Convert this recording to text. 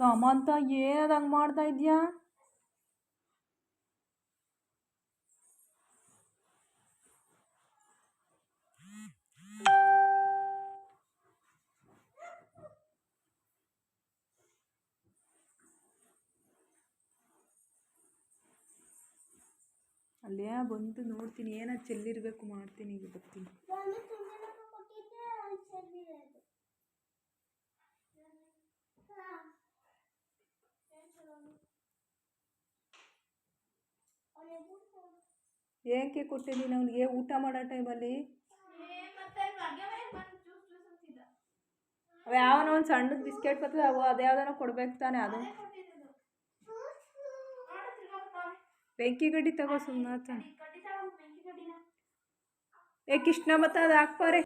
ಸಮಂತ ಏನದ ಹಂಗೆ ಮಾಡ್ತಾ ಇದೆಯಾ? ಅಲ್ಲೇ ಬಂದು ನೋಡ್ತೀನಿ ಏನ ಚೆಲ್ಲಿರಬೇಕು ಮಾಡ್ತೀನಿ ಈಗ ಬರ್ತೀನಿ ನಾನು ತುಂಬಿನಪ್ಪ ಕೊಟ್ಟಿದ್ದೆ ಅಲ್ಲಿ ಚೆಲ್ಲಿರೋದು ಹಾ. ಏನ್ ಚೆಲ್ಲೋದು? ಅವ್ನಿಗೆ ಬಿಟ್ಟು ಏಕೆ ಕೊಟ್ಟಿದ್ದೀನಿ ಅವನಿಗೆ ಊಟ ಮಾಡೋ ಟೈಮಲ್ಲಿ? ಅವ ಯಾವನೋ ಒಂದು ಸಣ್ಣದು ಬಿಸ್ಕೆಟ್ ಬರ್ತದೆ ಅವು ಅದ್ಯಾವ್ದಾನ ಕೊಡ್ಬೇಕು ತಾನೆ ಅದು. ಬೆಂಕಿ ಗಡ್ಡಿ ತಗೋ ಸುಮ್ಮನೆ ಏ ಕೃಷ್ಣ, ಮತ್ತೆ ಅದು ಹಾಕ್ಪಾರೆ